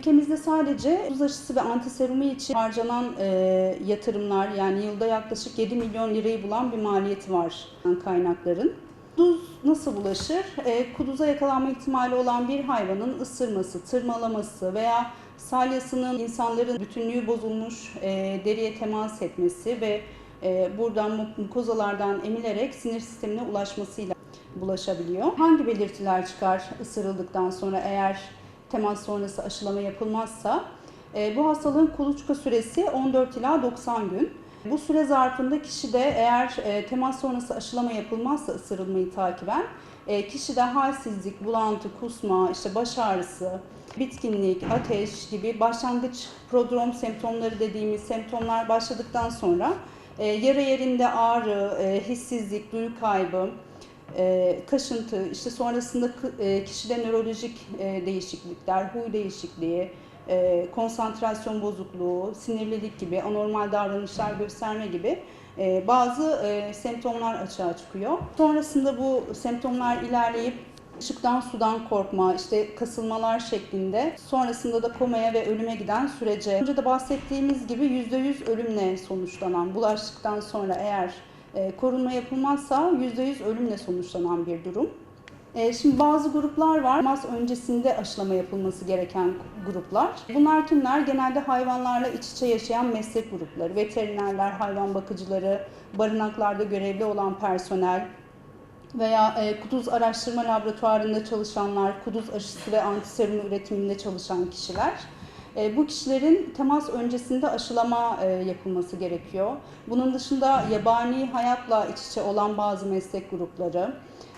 Ülkemizde sadece kuduz aşısı ve antiserumu için harcanan e, yatırımlar yani yılda yaklaşık 7 milyon lirayı bulan bir maliyeti var kaynakların. Kuduz nasıl bulaşır? E, kuduza yakalanma ihtimali olan bir hayvanın ısırması, tırmalaması veya salyasının insanların bütünlüğü bozulmuş e, deriye temas etmesi ve e, buradan mu- mukozalardan emilerek sinir sistemine ulaşmasıyla bulaşabiliyor. Hangi belirtiler çıkar ısırıldıktan sonra eğer temas sonrası aşılama yapılmazsa? E, bu hastalığın kuluçka süresi 14 ila 90 gün. Bu süre zarfında kişide eğer e, temas sonrası aşılama yapılmazsa ısırılmayı takiben e, kişide halsizlik, bulantı, kusma, işte baş ağrısı, bitkinlik, ateş gibi başlangıç prodrom semptomları dediğimiz semptomlar başladıktan sonra e, yara yerinde ağrı, e, hissizlik, duyu kaybı, e, kaşıntı, işte sonrasında e, kişide nörolojik e, değişiklikler, huy değişikliği, e, konsantrasyon bozukluğu, sinirlilik gibi, anormal davranışlar gösterme gibi e, bazı semptomlar açığa çıkıyor. Sonrasında bu semptomlar ilerleyip ışıktan sudan korkma, işte kasılmalar şeklinde sonrasında da komaya ve ölüme giden sürece. Önce de bahsettiğimiz gibi %100 ölümle sonuçlanan, bulaştıktan sonra eğer e, korunma yapılmazsa %100 ölümle sonuçlanan bir durum. E, Şimdi bazı gruplar var. Temas öncesinde aşılama yapılması gereken gruplar. Bunlar kimler? Genelde hayvanlarla iç içe yaşayan meslek grupları, veterinerler, hayvan bakıcıları, barınaklarda görevli olan personel veya e, kuduz araştırma laboratuvarında çalışanlar, kuduz aşısı ve antiserum üretiminde çalışan kişiler. E, bu kişilerin temas öncesinde aşılama e, yapılması gerekiyor. Bunun dışında yabani hayatla iç içe olan bazı meslek grupları,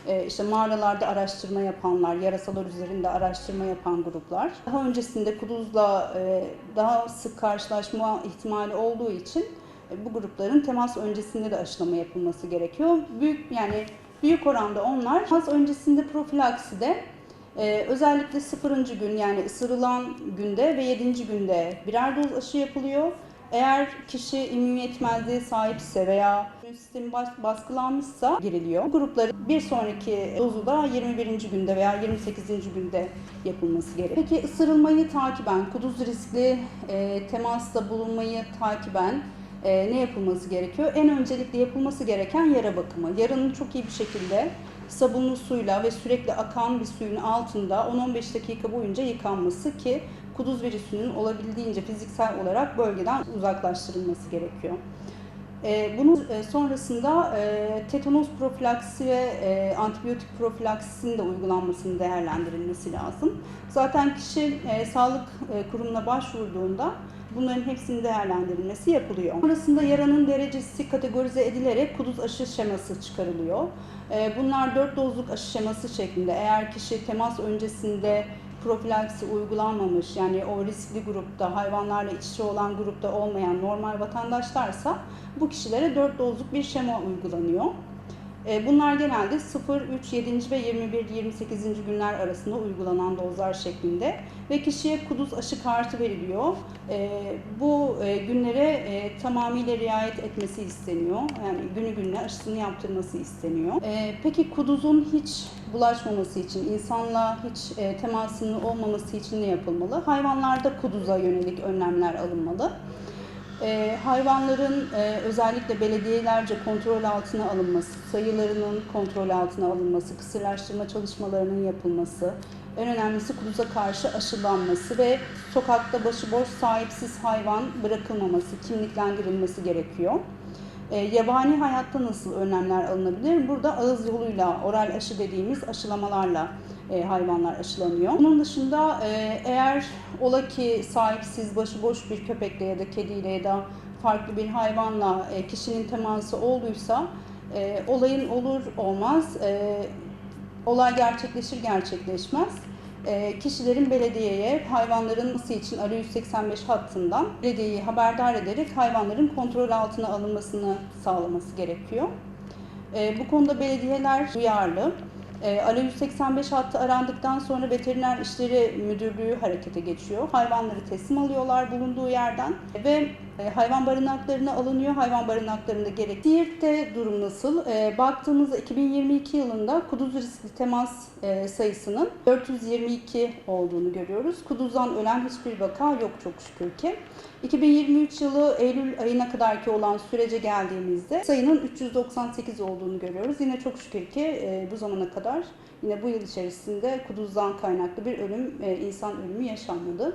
e, işte mağaralarda araştırma yapanlar, yarasalar üzerinde araştırma yapan gruplar. Daha öncesinde kuduzla daha sık karşılaşma ihtimali olduğu için bu grupların temas öncesinde de aşılama yapılması gerekiyor. Büyük yani büyük oranda onlar temas öncesinde profilakside e, özellikle 0. gün yani ısırılan günde ve 7. günde birer doz aşı yapılıyor. Eğer kişi immün yetmezliğe sahipse veya sistemi bas- baskılanmışsa giriliyor. Bu grupların bir sonraki dozu da 21. günde veya 28. günde yapılması gerekiyor. Peki ısırılmayı takiben, kuduz riskli e, temasta bulunmayı takiben e, ne yapılması gerekiyor? En öncelikle yapılması gereken yara bakımı. Yaranın çok iyi bir şekilde sabunlu suyla ve sürekli akan bir suyun altında 10-15 dakika boyunca yıkanması ki kuduz virüsünün olabildiğince fiziksel olarak bölgeden uzaklaştırılması gerekiyor. E, Bunun e, sonrasında e, tetanos profilaksisi ve antibiyotik profilaksisinin de uygulanmasının değerlendirilmesi lazım. Zaten kişi sağlık kurumuna başvurduğunda bunların hepsinin değerlendirilmesi yapılıyor. Sonrasında yaranın derecesi kategorize edilerek kuduz aşı şeması çıkarılıyor. Bunlar 4 dozluk aşı şeması şeklinde eğer kişi temas öncesinde profilaksi uygulanmamış yani o riskli grupta hayvanlarla iç içe olan grupta olmayan normal vatandaşlarsa bu kişilere 4 dozluk bir şema uygulanıyor. E, Bunlar genelde 0, 3, 7. ve 21, 28. günler arasında uygulanan dozlar şeklinde ve kişiye kuduz aşı kartı veriliyor. E, Bu e, günlere e, tamamıyla riayet etmesi isteniyor. Yani günü gününe aşısını yaptırması isteniyor. E, Peki kuduzun hiç bulaşmaması için, insanla hiç e, temasının olmaması için ne yapılmalı? Hayvanlarda kuduza yönelik önlemler alınmalı. E, hayvanların e, özellikle belediyelerce kontrol altına alınması, sayılarının kontrol altına alınması, kısırlaştırma çalışmalarının yapılması, en önemlisi kuduza karşı aşılanması ve sokakta başıboş sahipsiz hayvan bırakılmaması, kimliklendirilmesi gerekiyor. E, yabani hayatta nasıl önlemler alınabilir? Burada ağız yoluyla, oral aşı dediğimiz aşılamalarla e, hayvanlar aşılanıyor. Bunun dışında e, eğer ola ki sahipsiz, başıboş bir köpekle ya da kediyle ya da farklı bir hayvanla e, kişinin teması olduysa olayın olur olmaz, olay gerçekleşir gerçekleşmez kişilerin belediyeye hayvanların nasıl için arı 185 hattından belediyeyi haberdar ederek hayvanların kontrol altına alınmasını sağlaması gerekiyor. Bu konuda belediyeler duyarlı. E, Alo 185 hattı arandıktan sonra Veteriner İşleri Müdürlüğü harekete geçiyor. Hayvanları teslim alıyorlar bulunduğu yerden ve hayvan barınaklarına alınıyor. Hayvan barınaklarında gerek. Siirt'te durum nasıl? E, baktığımızda 2022 yılında kuduz riskli temas e, sayısının 422 olduğunu görüyoruz. Kuduzdan ölen hiçbir vaka yok çok şükür ki. 2023 yılı Eylül ayına kadarki olan sürece geldiğimizde sayının 398 olduğunu görüyoruz. Yine çok şükür ki e, bu zamana kadar yine bu yıl içerisinde kuduzdan kaynaklı bir ölüm, e, insan ölümü yaşanmadı.